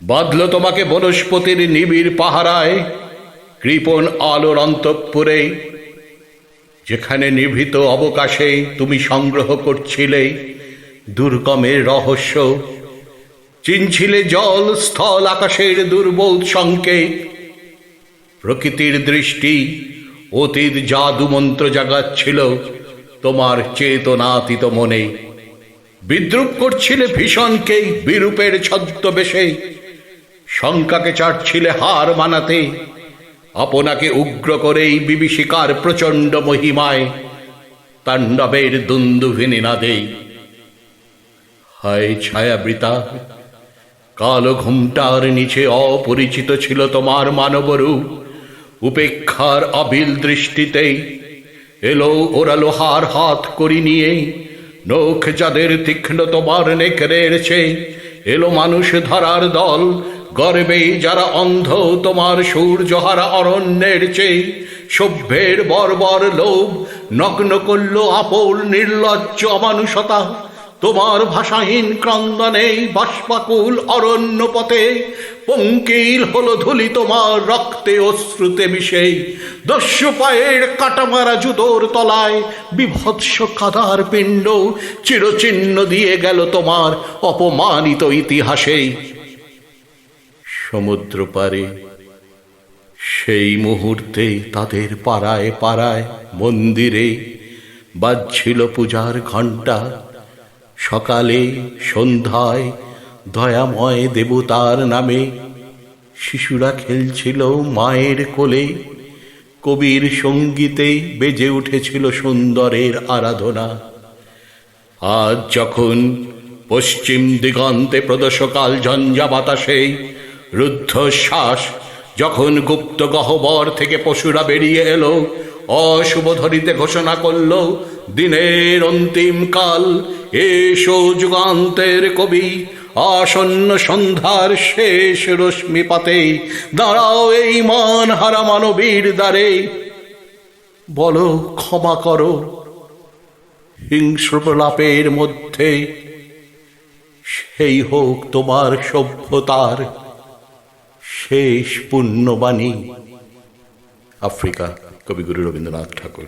বাঁধল তোমাকে বনস্পতির নিবিড় পাহারায়, কৃপণ আলোর অন্তঃপুরে, যেখানে নিভৃত অবকাশে তুমি সংগ্রহ করছিলে দুর্গমের রহস্য, চিনছিলে জল স্থল আকাশের দুর্বল সংকেত, প্রকৃতির দৃষ্টি অতীত জাদু মন্ত্র জাগাচ্ছিল তোমার চেতনাতীত মনে। বিদ্রুপ করছিলে ভীষণকে বিরূপের ছদ্মবেশে শঙ্কাকে চাটছিলে হার মানাতে। আপনাকে উগ্র করেই বিভীষিকার প্রচণ্ড মহিমায় তাণ্ডবের দুন্দুভিনী নাদে হায় ছায়াবৃতা কালো ঘুমটার নিচে অপরিচিত ছিল তোমার মানবরূপ। উপেক্ষার অবিল দৃষ্টিতেই এলো ওরা লোহার হাত করি নিয়ে। নখ যাদের তীক্ষ্ণ তোমার নেকড়ের চেয়ে, এলো মানুষ ধরার দল গর্বে যারা অন্ধ, তোমার সূর্যহারা অরণ্যের চেয়ে সভ্যের বর্বর লোভ নগ্ন করল আপল নির্লজ্জ অমানুষতা। তোমার ভাষাহীন ক্রন্দনে বাষ্পাকুল অরণ্য পথে পঙ্কিল হলো ধুলি তোমার রক্তে অশ্রুতে মিশে। দস্যু পায়ের কাটামারা জুতোর তলায় বিভৎস কাদার পিণ্ড চিরচিহ্ন দিয়ে গেল তোমার অপমানিত ইতিহাসে। সমুদ্র পারে সেই মুহূর্তে তাদের পাড়ায় পাড়ায় মন্দিরে বাজছিল পূজার ঘণ্টা। সকালে সন্ধ্যায় দয়াময় দেবতার নামে শিশুরা খেলছিল মায়ের কোলে। কবির সঙ্গীতে বেজে উঠেছিল সুন্দরের আরাধনা। আজ যখন পশ্চিম দিগন্তে প্রদোষকাল ঝঞ্ঝা বাতাসে রুদ্ধশ্বাস যখন গুপ্ত গহ্বর থেকে পশুরা বেরিয়ে এলো, অশুভ ধরিতে ঘোষণা করল, দিনের অন্তিম কাল, এসো যুগান্তের কবি, আসন্ন সন্ধ্যার শেষ রশ্মিপাতে দাঁড়াও এই মান হারা মানবীর দ্বারে। বলো, ক্ষমা করো, হিংস্র প্রলাপের মধ্যে সেই হোক তোমার সভ্যতার শেষ পুণ্যবাণী। আফ্রিকা কবিগুরু রবীন্দ্রনাথ ঠাকুর।